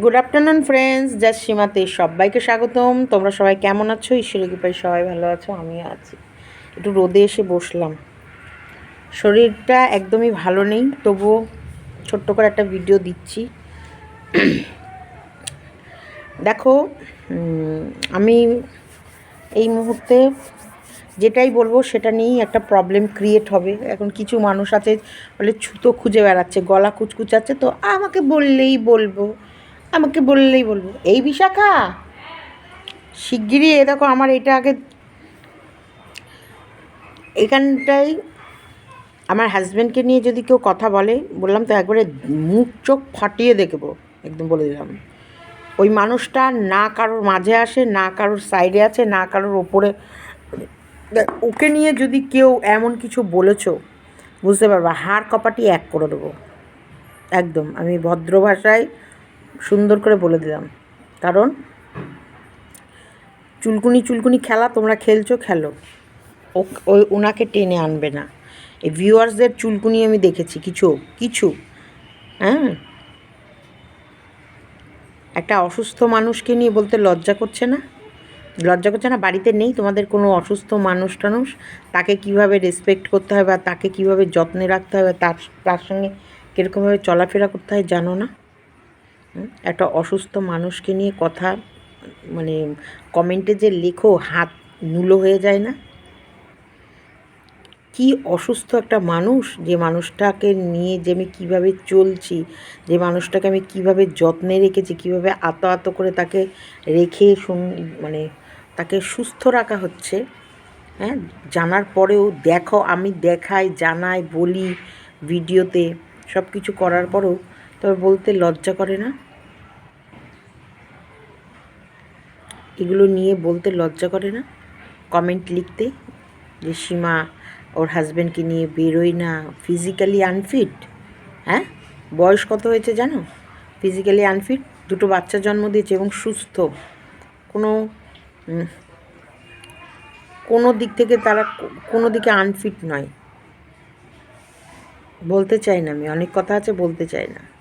Good afternoon friends just সীমাতে সবাইকে স্বাগতম। তোমরা সবাই কেমন আছো? ঈশ্বরের কৃপায় সবাই ভালো আছো, আমিও আছি। একটু রোদে এসে বসলাম। শরীরটা একদমই ভালো নেই, তবুও ছোট্ট করে একটা ভিডিও দিচ্ছি। দেখো আমি এই মুহূর্তে যেটাই বলব, সেটা নিয়েই একটা প্রবলেম ক্রিয়েট হবে। এখন কিছু মানুষ আছে, বলে ছুতো খুঁজে বেড়াচ্ছে, গলা কুচকুচাচ্ছে, তো আমাকে বললেই বলব। আমাকে বললেই বলব। এই বিশাখা, শিগগিরই এ দেখো আমার এটা আগে এখানটায় আমার হাজব্যান্ডকে নিয়ে যদি কেউ কথা বলে, বললাম তো একবারে মুখ চোখ ফাটিয়ে দেখব, একদম বলে দিলাম। ওই মানুষটা না কারোর মাঝে আসে, না কারোর সাইডে আছে, না কারোর ওপরে। ওকে নিয়ে যদি কেউ এমন কিছু বলেছ, বুঝতে পারবা, হাড় কপাটি এক করে দেবো। একদম, আমি ভদ্র ভাষায় সুন্দর করে বলে দিলাম। কারণ চুলকুনি চুলকুনি খেলা, তোমরা খেলছো, খেলো। ওই ওনাকে টেনে আনবে না। এই ভিউয়ার্সদের চুলকুনি আমি দেখেছি, কিছু কিছু। হ্যাঁ? একটা অসুস্থ মানুষকে নিয়ে বলতে লজ্জা করছে না? লজ্জা করছে না? বাড়িতে নেই তোমাদের কোনো অসুস্থ মানুষ টানুষ? তাকে কীভাবে রেসপেক্ট করতে হয় বা তাকে কীভাবে যত্নে রাখতে হবে তার তার সঙ্গে কীরকমভাবে চলাফেরা করতে হয় জানো না? একটা অসুস্থ মানুষকে নিয়ে কথা মানে কমেন্টে যে লেখো, হাত নুলো হয়ে যায় না? কি অসুস্থ একটা মানুষ যে মানুষটাকে নিয়ে যে আমি কীভাবে চলছি, যে মানুষটাকে আমি কীভাবে যত্নে রেখেছি, কীভাবে আতো আতো করে তাকে রেখে মানে তাকে সুস্থ রাখা হচ্ছে হ্যাঁ? জানার পরেও দেখো, আমি দেখাই, জানাই, বলি, ভিডিওতে সব কিছু করার পরেও তবে বলতে লজ্জা করে না? এগুলো নিয়ে বলতে লজ্জা করে না? কমেন্ট লিখতে যে সীমা ওর হাজব্যান্ডকে নিয়ে বেরোয় না ফিজিক্যালি আনফিট হ্যাঁ? বয়স কত হয়েছে জানো? ফিজিক্যালি আনফিট দুটো বাচ্চা জন্ম দিয়েছে এবং সুস্থ। কোনো কোনো দিক থেকে তারা কোনো দিকে আনফিট নয়। বলতে চাই না আমি, অনেক কথা আছে, বলতে চাই না।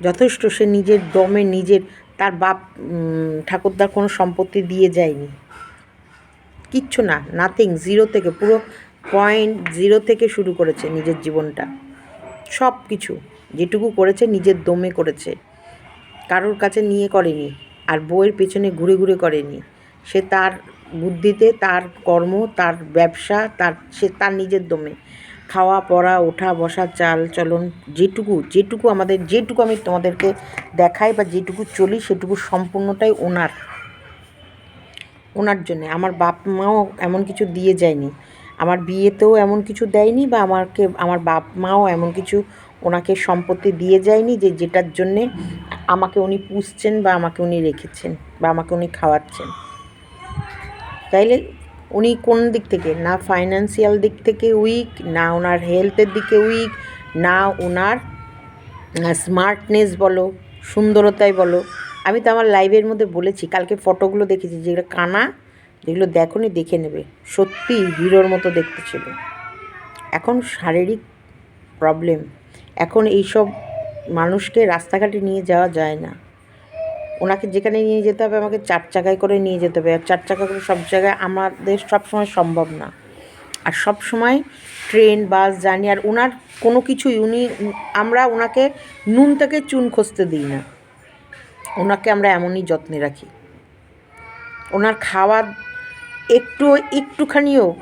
যথেষ্ট সে নিজের দমে নিজের, তার বাপ ঠাকুরদার কোনো সম্পত্তি দিয়ে যায়নি। কিচ্ছু না নাথিং জিরো থেকে, পুরো পয়েন্ট জিরো থেকে শুরু করেছে নিজের জীবনটা। সব কিছু, যেটুকু করেছে নিজের দমে করেছে। কারোর কাছে নিয়ে করেনি, আর বইয়ের পেছনে ঘুরে ঘুরে করেনি। সে তার বুদ্ধিতে, তার কর্ম, তার ব্যবসা, তার, সে তার নিজের দমে। খাওয়া, পড়া, ওঠা, বসা, চাল, চলন, যেটুকু যেটুকু আমাদের, যেটুকু আমি তোমাদেরকে দেখাই বা যেটুকু চলি সেটুকু সম্পূর্ণটাই ওনার। ওনার জন্যে। আমার বাপ মাও এমন কিছু দিয়ে যায়নি। আমার বিয়েতেও এমন কিছু দেয়নি বা আমাকে, আমার বাপ মাও এমন কিছু ওনাকে সম্পত্তি দিয়ে যায়নি যে যেটার জন্যে আমাকে উনি পুষছেন বা আমাকে উনি রেখেছেন বা আমাকে উনি খাওয়াচ্ছেন। তাইলে উনি কোন দিক থেকে? না ফাইন্যান্সিয়াল দিক থেকে উইক না ওনার হেলথের দিকে উইক না ওনার স্মার্টনেস বলো সুন্দরতায় বলো। আমি তো আমার লাইভের মধ্যে বলেছি, কালকে ফটোগুলো দেখেছি, যেগুলো কানা, যেগুলো দেখোনি, দেখে নেবে। সত্যি হিরোর মতো দেখতে ছিল। এখন শারীরিক প্রবলেম এখন এইসব মানুষকে রাস্তাঘাটে নিয়ে যাওয়া যায় না। ওনাকে যেখানে নিয়ে যেতে হবে, আমাকে চার চাকায় করে নিয়ে যেতে হবে। আর চার চাকা করে সব জায়গায় আমাদের সব সময় সম্ভব না। আর সব সময় ট্রেন, বাস জার্নি আর ওনার কোনো কিছুই, উনি, আমরা ওনাকে নুন থেকে চুন খসতে দিই না। ওনাকে আমরা এমনই যত্নে রাখি। ওনার খাওয়া একটু, একটুখানিও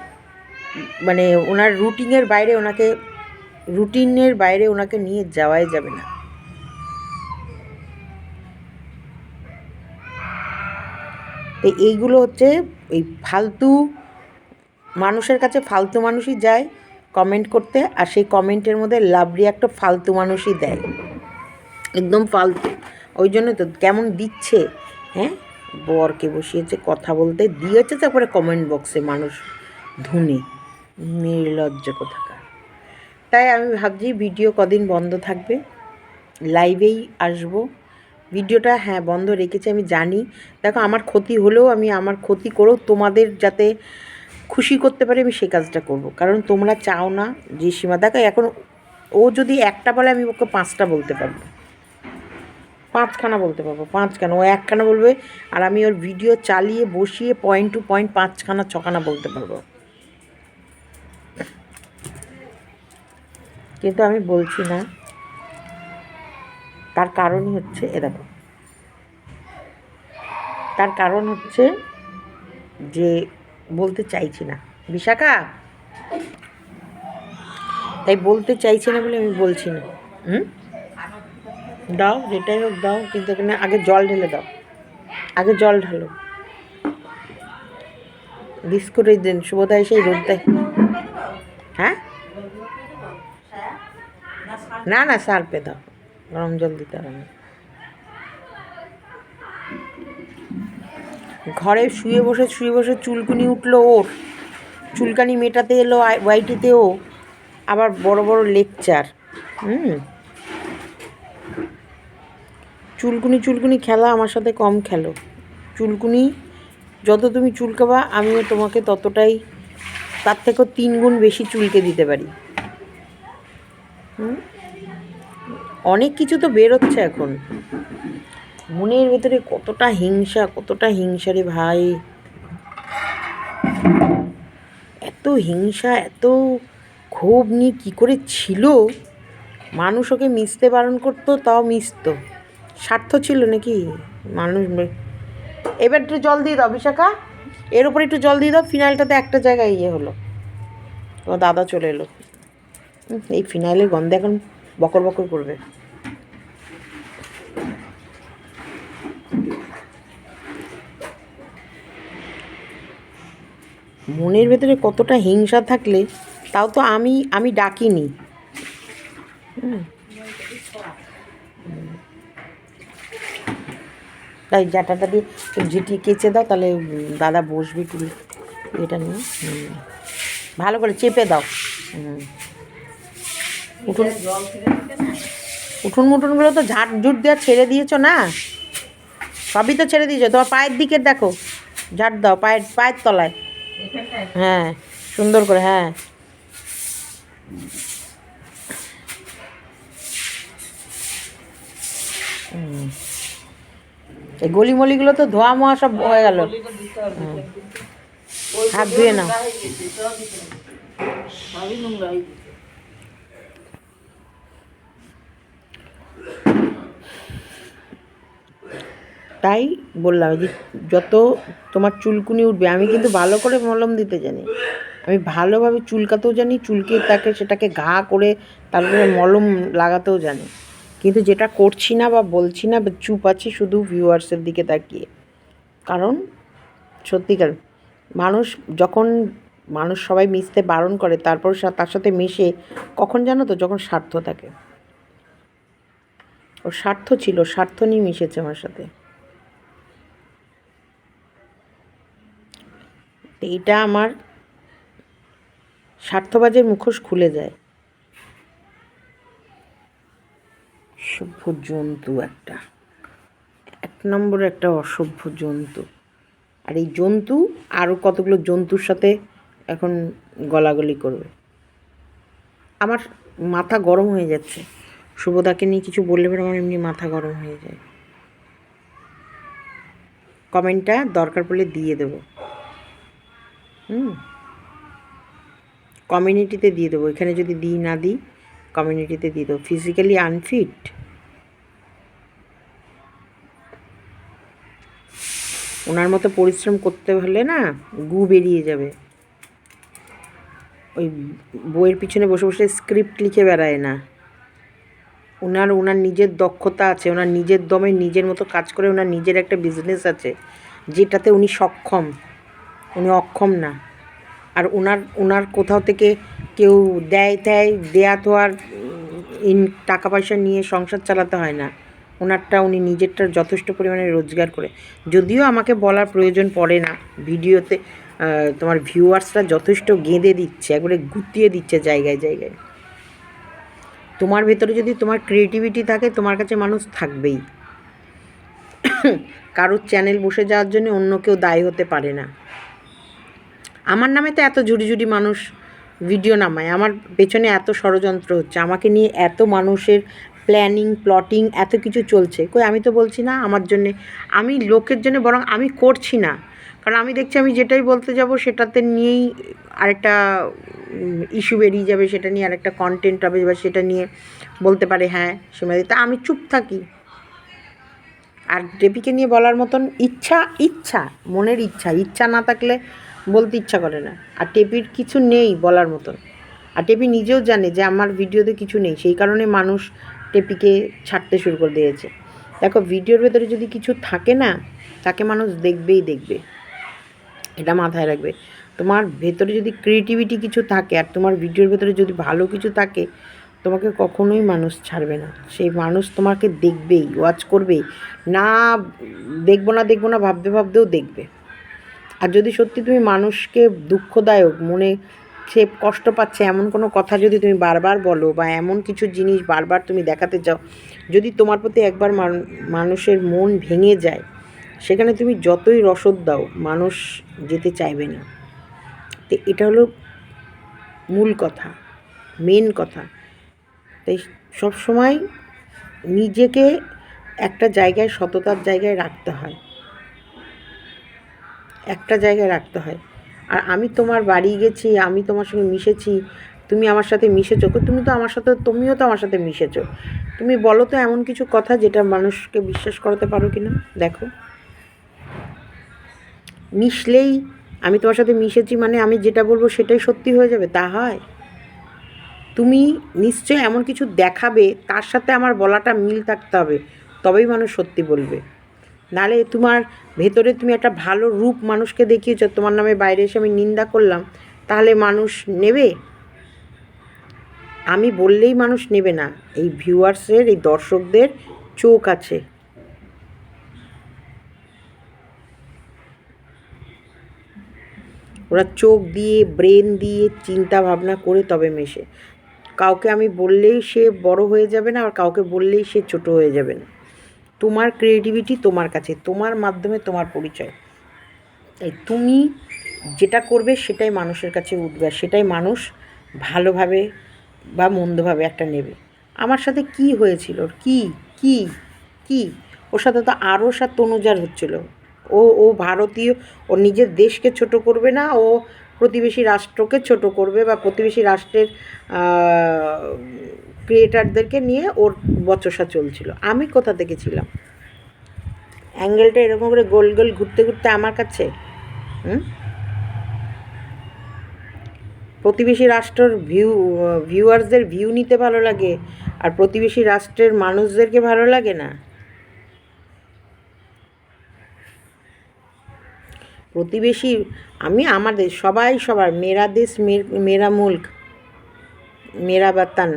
মানে ওনার রুটিনের বাইরে ওনাকে, রুটিনের বাইরে ওনাকে নিয়ে যাওয়াই যাবে না। তো এইগুলো হচ্ছে এই ফালতু মানুষের কাছে ফালতু মানুষই যায় কমেন্ট করতে আর সেই কমেন্টের মধ্যে লাভরি একটা ফালতু মানুষই দেয়। একদম ফালতু। ওই জন্য তো কেমন দিচ্ছে হ্যাঁ? বরকে বসিয়েছে, কথা বলতে দিয়েছে, তারপরে কমেন্ট বক্সে মানুষ ধুনে। নির্লজ্জ কোথাকার। তাই আমি ভাবছি ভিডিও কদিন বন্ধ থাকবে? লাইভেই আসব। ভিডিওটা হ্যাঁ বন্ধ রেখেছি, আমি জানি। দেখো, আমার ক্ষতি হলেও আমি আমার ক্ষতি করেও তোমাদের যাতে খুশি করতে পারি, আমি সেই কাজটা করব। কারণ তোমরা চাও না যে সীমা। দেখো, এখন ও যদি একটা বলে, আমি ওকে পাঁচটা বলতে পারব। পাঁচখানা বলতে পারব, পাঁচখানা। ও একখানা বলবে আর আমি ওর ভিডিও চালিয়ে বসিয়ে পয়েন্ট টু পয়েন্ট পাঁচখানা, ছখানা বলতে পারব। কিন্তু আমি বলছি না। তার কারণই হচ্ছে, এ দেখো। তার কারণ হচ্ছে যে বলতে চাইছি না। বিশাখা! তাই বলতে চাইছি না বলে আমি বলছি না। হুম? দাও, যেটাই হোক দাও, কিন্তু এখানে আগে জল ঢেলে দাও। আগে জল ঢালো। বিস্কুট ওই দিন শুভদা এসে রোদ হ্যাঁ? না না, সার্পে দাও। গরম জল দিতে হবে না। ঘরে শুয়ে বসে শুয়ে বসে চুলকুনি উঠল ওর। চুলকানি মেটাতে এলো ওয়াইটিতেও আবার বড় বড় লেকচার, হুম। চুলকুনি চুলকুনি খেলা আমার সাথে কম খেলো। চুলকুনি, যত তুমি চুলকাবা, আমিও তোমাকে ততটাই, তার থেকেও তিন গুণ বেশি চুলকে দিতে পারি। হুম। অনেক কিছু তো বেরোচ্ছে এখন। মনের ভেতরে কতটা হিংসা কতটা হিংসা রে ভাই। এত হিংসা, এত ক্ষোভ নিয়ে কী করে ছিল? মানুষ ওকে মিশতে বারণ করতো, তাও মিশতো। স্বার্থ ছিল নাকি? মানুষ এবার একটু জল দিয়ে দাও বিশাখা। এর উপরে একটু জল দিয়ে দাও, ফিনাইলটাতে একটা জায়গায় ইয়ে হলো। তোমার দাদা চলে এলো। এই ফিনাইলের গন্ধে এখন বকর বকর করবে। মনের ভেতরে কতটা হিংসা থাকলে, তাও তো আমি আমি ডাকিনি। তাই জাটাটা দিয়ে ঝিটিয়ে কেচে দাও, তাহলে দাদা বসবি একটু এটা নিয়ে। ভালো করে চেপে দাও। উঠুন উঠুন মুঠুনগুলো তো ঝাঁট ঝুট দেওয়া ছেড়ে দিয়েছ না? সবই তো ছেড়ে দিয়েছ। তোমার পায়ের দিকে দেখো। ঝাঁট দাও, পায়ের পায়ের তলায়। হ্যাঁ সুন্দর করে হ্যাঁ। এই গলিমলিগুলো তো ধোয়া মোয়া সব হয়ে গেল। হাত ধুয়ে নাও সবই নোংরা হয়ে গেছে। তাই বললাম যে যত তোমার চুলকুনি উঠবে, আমি কিন্তু ভালো করে মলম দিতে জানি। আমি ভালোভাবে চুলকাতেও জানি চুলকে তাকে সেটাকে ঘা করে তারপরে মলম লাগাতেও জানি। কিন্তু যেটা করছি না বা বলছি না, বা চুপ আছি, শুধু ভিউয়ার্সের দিকে তাকিয়ে। কারণ সত্যিকার মানুষ যখন মানুষ সবাই মিশতে বারণ করে, তারপর তার সাথে মিশে, কখন জানো তো যখন স্বার্থ থাকে। ওর স্বার্থ ছিল, স্বার্থ নিয়ে মিশেছে আমার সাথে। এটা আমার স্বার্থবাজের মুখোশ খুলে যায়। সভ্য জন্তু একটা। এক নম্বর একটা অসভ্য জন্তু। আর এই জন্তু আরও কতগুলো জন্তুর সাথে এখন গলাগলি করবে? আমার মাথা গরম হয়ে যাচ্ছে। শুভদাকে নিয়ে কিছু বললে পরে আমার এমনি মাথা গরম হয়ে যায়। কমেন্টটা দরকার পড়লে দিয়ে দেবো। হুম। কমিউনিটিতে দিয়ে দেবো। এখানে যদি দিই, না দিই কমিউনিটিতে দিয়ে দেবো। ফিজিক্যালি আনফিট ওনার মতো পরিশ্রম করতে হলে না, গু বেরিয়ে যাবে। ওই বইয়ের পিছনে বসে বসে স্ক্রিপ্ট লিখে বেড়ায় না। ওনার ওনার নিজের দক্ষতা আছে, ওনার নিজের দমে নিজের মতো কাজ করে ওনার নিজের একটা বিজনেস আছে, যেটাতে উনি সক্ষম। উনি অক্ষম না। আর ওনার ওনার কোথাও থেকে কেউ দেয় দেয় দেয়া তো আর ইন টাকা পয়সা নিয়ে সংসার চালাতে হয় না। ওনারটা উনি নিজেরটা যথেষ্ট পরিমাণে রোজগার করে। যদিও আমাকে বলার প্রয়োজন পড়ে না। ভিডিওতে তোমার ভিউয়ার্সরা যথেষ্ট গেঁদে দিচ্ছে, একবারে গুটিয়ে দিচ্ছে জায়গায় জায়গায়। তোমার ভেতরে যদি তোমার ক্রিয়েটিভিটি থাকে, তোমার কাছে মানুষ থাকবেই। কারোর চ্যানেল বসে যাওয়ার জন্য অন্য কেউ দায়ী হতে পারে না। আমার নামে তো এত ঝুড়ি ঝুড়ি মানুষ ভিডিও নামায়। আমার পেছনে এত ষড়যন্ত্র হচ্ছে। আমাকে নিয়ে এত মানুষের প্ল্যানিং প্লটিং এত কিছু চলছে। কই, আমি তো বলছি না আমার জন্যে। আমি লোকের জন্য বরং আমি করছি না। কারণ আমি দেখছি আমি যেটাই বলতে যাব সেটাতে নিয়েই আরেকটা ইস্যু বেরিয়ে যাবে। সেটা নিয়ে আরেকটা কন্টেন্ট হবে বা সেটা নিয়ে বলতে পারে হ্যাঁ সীমাদি। তা আমি চুপ থাকি। আর টেপিকে নিয়ে বলার মতন ইচ্ছা ইচ্ছা, মনের ইচ্ছা। ইচ্ছা না থাকলে বলতে ইচ্ছা করে না। আর টেপির কিছু নেই বলার মতন। আর টেপি নিজেও জানে যে আমার ভিডিওতে কিছু নেই। সেই কারণে মানুষ টেপিকে ছাড়তে শুরু করে দিয়েছে। দেখো, ভিডিওর ভেতরে যদি কিছু থাকে না, তাকে মানুষ দেখবেই দেখবে। এটা মাথায় রাখবে। তোমার ভেতরে যদি ক্রিয়েটিভিটি কিছু থাকে আর তোমার ভিডিওর ভেতরে যদি ভালো কিছু থাকে, তোমাকে কখনোই মানুষ ছাড়বে না। সেই মানুষ তোমাকে দেখবেই ওয়াচ করবেই। না দেখব না দেখব না, ভাবতে ভাবতেও দেখবে। আর যদি সত্যি তুমি মানুষকে দুঃখদায়ক, মনে সে কষ্ট পাচ্ছে এমন কোনো কথা যদি তুমি বারবার বলো বা এমন কিছু জিনিস বারবার তুমি দেখাতে চাও যদি তোমার প্রতি একবার মানুষের মন ভেঙে যায়, সেখানে তুমি যতই রসদ দাও, মানুষ যেতে চাইবে না। তো এটা হলো মূল কথা মেন কথা। তাই সবসময় নিজেকে একটা জায়গায়, সততার জায়গায় রাখতে হয়। একটা জায়গায় রাখতে হয়। আর আমি তোমার বাড়ি গেছি, আমি তোমার সঙ্গে মিশেছি, তুমি আমার সাথে মিশেছো তুমি তো আমার সাথে, তুমিও তো আমার সাথে মিশেছো। তুমি বলো তো এমন কিছু কথা যেটা মানুষকে বিশ্বাস করাতে পারো কি না দেখো। মিশলেই আমি তোমার সাথে মিশেছি মানে আমি যেটা বলব সেটাই সত্যি হয়ে যাবে, তা হয়। তুমি নিশ্চয়ই এমন কিছু দেখাবে, তার সাথে আমার বলাটা মিল থাকতে হবে, তবেই মানুষ সত্যি বলবে। নালে তোমার ভেতরে তুমি একটা ভালো রূপ মানুষকে দেখিয়েছ, তোমার নামে বাইরে এসে আমি নিন্দা করলাম, তাহলে মানুষ নেবে? আমি বললেই মানুষ নেবে না। এই ভিউয়ার্সের, এই দর্শকদের চোখ আছে। ওরা চোখ দিয়ে, ব্রেন দিয়ে চিন্তা ভাবনা করে তবে মেশে। কাউকে আমি বললেই সে বড় হয়ে যাবে না, আর কাউকে বললেই সে ছোট হয়ে যাবে না। তোমার ক্রিয়েটিভিটি তোমার কাছে, তোমার মাধ্যমে তোমার পরিচয়। তাই তুমি যেটা করবে সেটাই মানুষের কাছে উঠবে আর সেটাই মানুষ ভালোভাবে বা মন্দভাবে একটা নেবে। আমার সাথে কি হয়েছিল? কি কি কি? ওর সাথে তো আরও সাত তনুজার হচ্ছিল। ও ও ভারতীয়, ও নিজের দেশকে ছোট করবে না, ও প্রতিবেশী রাষ্ট্রকে ছোট করবে বা প্রতিবেশী রাষ্ট্রের ক্রিয়েটারদেরকে নিয়ে ওর বচসা চলছিল। আমি কোথা থেকে ছিলাম? অ্যাঙ্গেলটা এরকম করে গোল গোল ঘুরতে ঘুরতে আমার কাছে, হুম? প্রতিবেশী রাষ্ট্রের ভিউ ভিউয়ার্সদের ভিউ নিতে ভালো লাগে, আর প্রতিবেশী রাষ্ট্রের মানুষদেরকে ভালো লাগে না? প্রতিবেশী, আমি আমাদের, সবাই সবার মেরা দেশ মেরা মুল্ক মেরা বাতান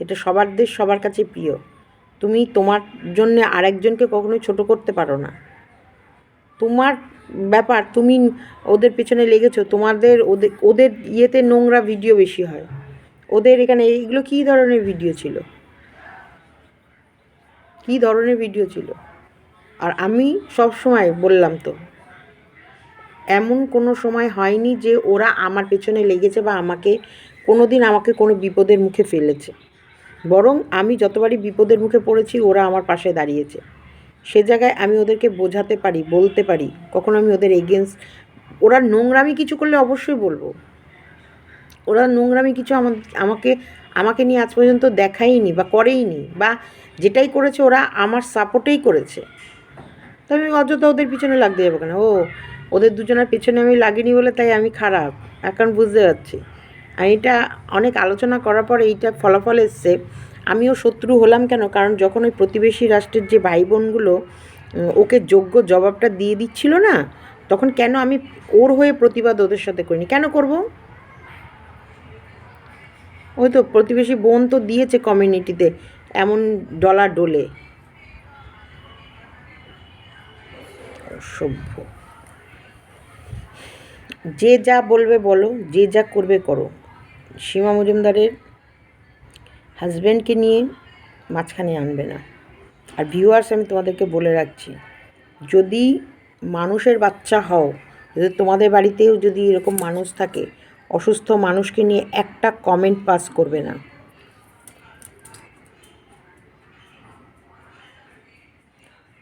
এটা সবার দেশ সবার কাছে প্রিয়। তুমি তোমার জন্য আরেকজনকে কখনোই ছোট করতে পারো না। তোমার ব্যাপার, তুমি ওদের পেছনে লেগেছো, তোমাদের ওদের ওদের ইয়েতে নোংরা ভিডিও বেশি হয়। ওদের এখানে এইগুলো কী ধরনের ভিডিও ছিল? কী ধরনের ভিডিও ছিল? আর আমি সব সময় বললাম তো, এমন কোনো সময় হয়নি যে ওরা আমার পেছনে লেগেছে বা আমাকে কোনো দিন আমাকে কোনো বিপদের মুখে ফেলেছে। বরং আমি যতবারই বিপদের মুখে পড়েছি, ওরা আমার পাশে দাঁড়িয়েছে। সে জায়গায় আমি ওদেরকে বোঝাতে পারি, বলতে পারি। কখন আমি ওদের এগেনস্ট ওরা নোংরামি কিছু করলে অবশ্যই বলব। ওরা নোংরামি কিছু আমাকে আমাকে নিয়ে আজ পর্যন্ত দেখাইনি বা করেইনি বা যেটাই করেছে ওরা আমার সাপোর্টেই করেছে। তো আমি অযথা ওদের পিছনে লাগতে যাব কেন? ও, ওদের দুজনের পেছনে আমি লাগিনি বলে তাই আমি খারাপ। এখন বুঝতে পারছি। আর এটা অনেক আলোচনা করার পর এইটা ফলাফল এসছে। আমিও শত্রু হলাম কেন? কারণ যখন ওই প্রতিবেশী রাষ্ট্রের যে ভাই বোনগুলো ওকে যোগ্য জবাবটা দিয়ে দিচ্ছিল না, তখন কেন আমি ওর হয়ে প্রতিবাদ ওদের সাথে করিনি? কেন করব? ওই তো প্রতিবেশী বোন তো দিয়েছে কমিউনিটিতে এমন ডলার ডোলে। অসভ্য। যে যা বলবে বলো, যে যা করবে করো। সীমা মজুমদারের হাজব্যান্ডকে নিয়ে মাঝখানে আনবে না। আর ভিউয়ার্স আমি তোমাদেরকে বলে রাখছি, যদি মানুষের বাচ্চা হও, যদি তোমাদের বাড়িতেও যদি এরকম মানুষ থাকে, অসুস্থ মানুষকে নিয়ে একটা কমেন্ট পাস করবে না।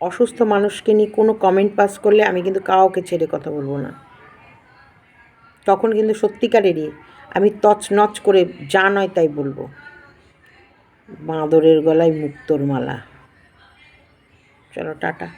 অসুস্থ মানুষকে নিয়ে কোনো কমেন্ট পাস করলে আমি কিন্তু কাউকে ছেড়ে কথা বলব না। তখন কিন্তু সত্যিকারেরই আমি তছ নচ করে যা নয় তাই বলব। বাঁদরের গলায় মুক্তোর মালা। চলো টাটা।